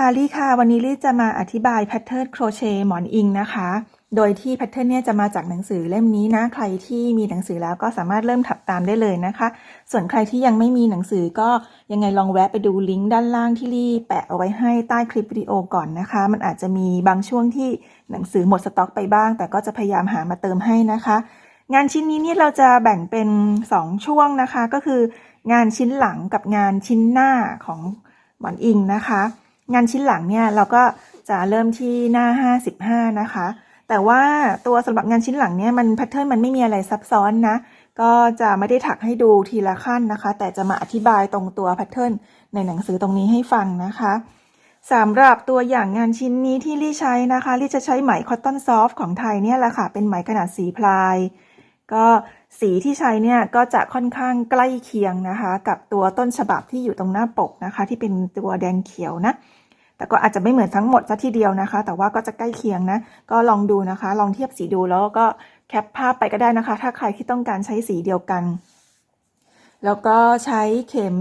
ค่ะลี่ค่ะ วันนี้ลี่จะมาอธิบายแพทเทิร์นโครเชต์หมอนอิงนะคะ โดยที่แพทเทิร์นเนี่ยจะมาจากหนังสือเล่มนี้นะ ใครที่มีหนังสือแล้วก็สามารถเริ่มถักตามได้เลยนะคะ ส่วนใครที่ยังไม่มีหนังสือก็ยังไงลองแวะไปดูลิงก์ด้านล่างที่ลี่แปะเอาไว้ให้ใต้คลิปวิดีโอก่อนนะคะ มันอาจจะมีบางช่วงที่หนังสือหมดสต็อกไปบ้าง แต่ก็จะพยายามหามาเติมให้นะคะ งานชิ้นนี้เนี่ยเราจะแบ่งเป็น 2 ช่วงนะคะ ก็คืองานชิ้นหลังกับงานชิ้นหน้าของหมอนอิงนะคะ งานชิ้นหลังเนี่ยเราก็จะเริ่มที่หน้า 55 นะคะ แต่ว่าตัวสำหรับงานชิ้นหลังเนี่ยมันแพทเทิร์นมันไม่มีอะไรซับซ้อนนะ ก็จะไม่ได้ถักให้ดูทีละขั้นนะคะ แต่จะมาอธิบายตรงตัวแพทเทิร์นในหนังสือตรงนี้ให้ฟังนะคะสำหรับตัวอย่างงานชิ้นนี้ที่ลี่ใช้นะคะลี่จะใช้ไหมคอตตอนซอฟของไทยเนี่ยแหละค่ะ เป็นไหมขนาดสีพลาย ก็สีที่ใช้เนี่ยก็จะค่อนข้างใกล้เคียงนะคะ กับตัวต้นฉบับที่อยู่ตรงหน้าปกนะคะ ที่เป็นตัวแดงเขียวนะ แต่ก็อาจจะไม่เหมือนทั้งหมดซะทีเดียวนะคะ แต่ว่าก็จะใกล้เคียงนะ ก็ลองดูนะคะ ลองเทียบสีดูแล้วก็แคปภาพไปก็ได้นะคะ ถ้าใครที่ต้องการใช้สีเดียวกัน แล้วก็ใช้เข็ม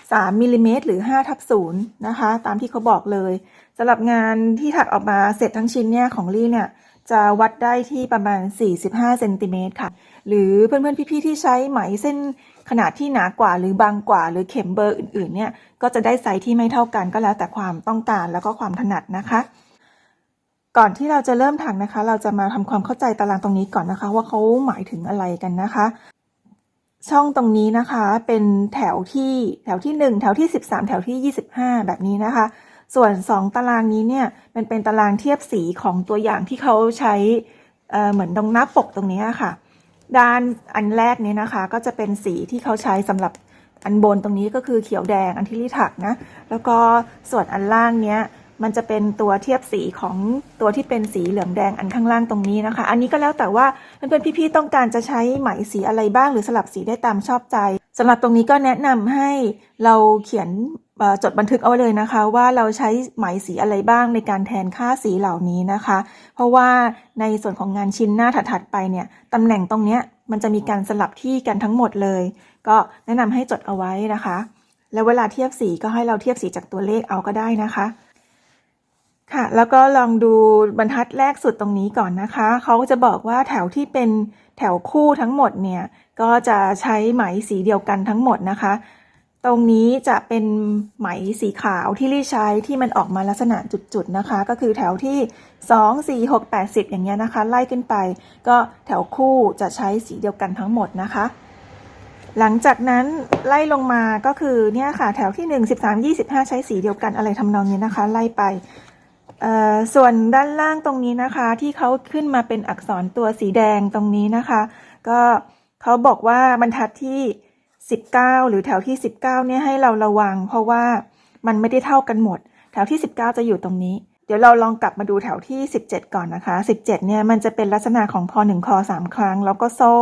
3มิลลิเมตรหรือ5ทับ0นะคะ ตามที่เขาบอกเลยสำหรับงานที่ถักออกมาเสร็จทั้งชิ้นเนี่ยของลี่เนี่ย จะวัดได้ที่ประมาณ 45 เซนติเมตรค่ะ หรือเพื่อนๆ พี่ๆ ที่ใช้ไหมเส้นขนาดที่หนากว่าหรือบางกว่า หรือเข็มเบอร์อื่นๆ เนี่ยก็จะได้ไซส์ที่ไม่เท่ากันก็แล้วแต่ความต้องการแล้วก็ความถนัดนะคะ ก่อนที่เราจะเริ่มถักนะคะ เราจะมาทำความเข้าใจตารางตรงนี้ก่อนนะคะ ว่าเขาหมายถึงอะไรกันนะคะ ช่องตรงนี้นะคะเป็นแถวที่แถวที่ 1 แถวที่ 13 แถวที่ 25 แบบนี้นะคะ ส่วน 2 ตารางนี้เนี่ยมันเป็นตารางเทียบสีของตัวอย่างที่เขาใช้เเหมือนตรงหน้าปกตรงนี้ค่ะ ด้านอันแรกนี้นะคะ ก็จะเป็นสีที่เขาใช้สำหรับอันบนตรงนี้ก็คือเขียวแดงอันที่ลิถักนะแล้วก็ส่วนอันล่างเนี้ยมันจะเป็นตัวเทียบสีของตัวที่เป็นสีเหลืองแดงอันข้างล่างตรงนี้นะคะ อันนี้ก็แล้วแต่ว่าเพื่อนๆพี่ๆต้องการจะใช้ไหมสีอะไรบ้างหรือสลับสีได้ตามชอบใจสำหรับตรงนี้ก็แนะนำให้เราเขียน จดบันทึกเอาไว้เลยนะคะ ว่าเราใช้ไหมสีอะไรบ้างในการแทนค่าสีเหล่านี้นะคะ เพราะว่าในส่วนของงานชิ้นหน้าถัดๆไปเนี่ยตำแหน่งตรงเนี้ยมันจะมีการสลับที่กันทั้งหมดเลย ก็แนะนำให้จดเอาไว้นะคะ แล้วเวลาเทียบสีก็ให้เราเทียบสีจากตัวเลขเอาก็ได้นะคะค่ะแล้วก็ลองดูบรรทัดแรกสุดตรงนี้ก่อนนะคะ เขาจะบอกว่าแถวที่เป็นแถวคู่ทั้งหมดเนี่ย ก็จะใช้ไหมสีเดียวกันทั้งหมดนะคะ ตรงนี้จะเป็นไหมสีขาวที่ลี่ใช้ที่มันออกมาลักษณะจุดๆนะคะ ก็คือแถวที่ 2 4 6 8 10 อย่างเงี้ยนะคะ ไล่ขึ้นไป ก็แถวคู่จะใช้สีเดียวกันทั้งหมดนะคะ หลังจากนั้นไล่ลงมาก็คือเนี่ยค่ะแถวที่ 1 13 25 ใช้สีเดียวกันอะไรทำนองนี้นะคะ ไล่ไปส่วนด้านล่างตรงนี้นะคะ ที่เขาขึ้นมาเป็นอักษรตัวสีแดงตรงนี้นะคะ ก็เขาบอกว่าบรรทัดที่ 19 หรือแถวที่ 19เนี่ยให้เราระวัง เพราะว่ามันไม่ได้เท่ากันหมด แถวที่ 19 จะอยู่ตรงนี้ เดี๋ยวเราลองกลับมาดูแถวที่ 17 ก่อนนะคะ 17เนี่ยมันจะเป็นลักษณะของพอ1คอ3ครั้ง แล้วก็โซ่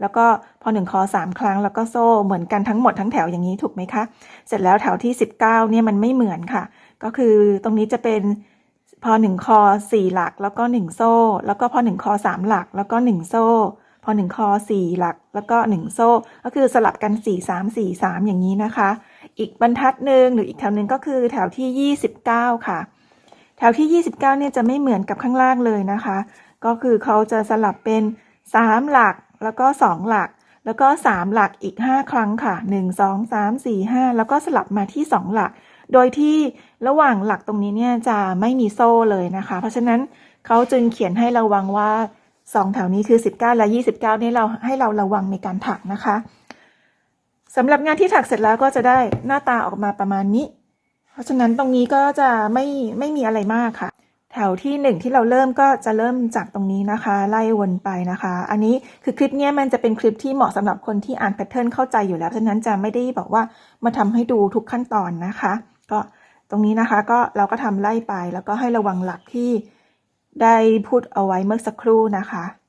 แล้วก็พอ1คอ3ครั้ง แล้วก็โซ่เหมือนกันทั้งหมดทั้งแถวอย่างนี้ถูกไหมคะ เสร็จแล้วแถวที่ 19เนี่ยมันไม่เหมือนค่ะ ก็คือตรงนี้จะเป็นพอหนึ่งคอสี่หลัก แล้วก็หนึ่งโซ่ แล้วก็พอหนึ่งคอสามหลัก แล้วก็หนึ่งโซ่ พอหนึ่งคอสี่หลัก แล้วก็หนึ่งโซ่ ก็คือสลับกันสี่สามสี่สามอย่างนี้นะคะ อีกบรรทัดหนึ่งหรืออีกแถวหนึ่งก็คือแถวที่ยี่สิบเก้าค่ะ แถวที่ยี่สิบเก้าเนี่ยจะไม่เหมือนกับข้างล่างเลยนะคะ ก็คือเขาจะสลับเป็นสามหลัก แล้วก็สองหลัก แล้วก็สามหลักอีกห้าครั้งค่ะหนึ่งสองสามสี่ห้าแล้วก็สลับมาที่สองหลัก โดยที่ระหว่างหลักตรงนี้เนี่ยจะไม่มีโซ่เลยนะคะ เพราะฉะนั้นเขาจึงเขียนให้ระวังว่า สองแถวนี้คือ 19 และ 29นี่เราให้เราระวังในการถักนะคะสำหรับงานที่ถักเสร็จแล้วก็จะได้หน้าตาออกมาประมาณนี้ เพราะฉะนั้นตรงนี้ก็จะไม่ไม่มีอะไรมากค่ะ แถวที่หนึ่งที่เราเริ่มก็จะเริ่มจากตรงนี้นะคะ ไล่วนไปนะคะ อันนี้คือคลิปนี้มันจะเป็นคลิปที่เหมาะสำหรับคนที่อ่านแพทเทิร์นเข้าใจอยู่แล้ว ฉะนั้นจะไม่ได้บอกว่ามาทำให้ดูทุกขั้นตอนนะคะ ก็ตรงนี้นะคะก็เราก็ทำไล่ไปแล้วก็ให้ระวังหลักที่ ได้พูดเอาไว้เมื่อสักครู่นะคะ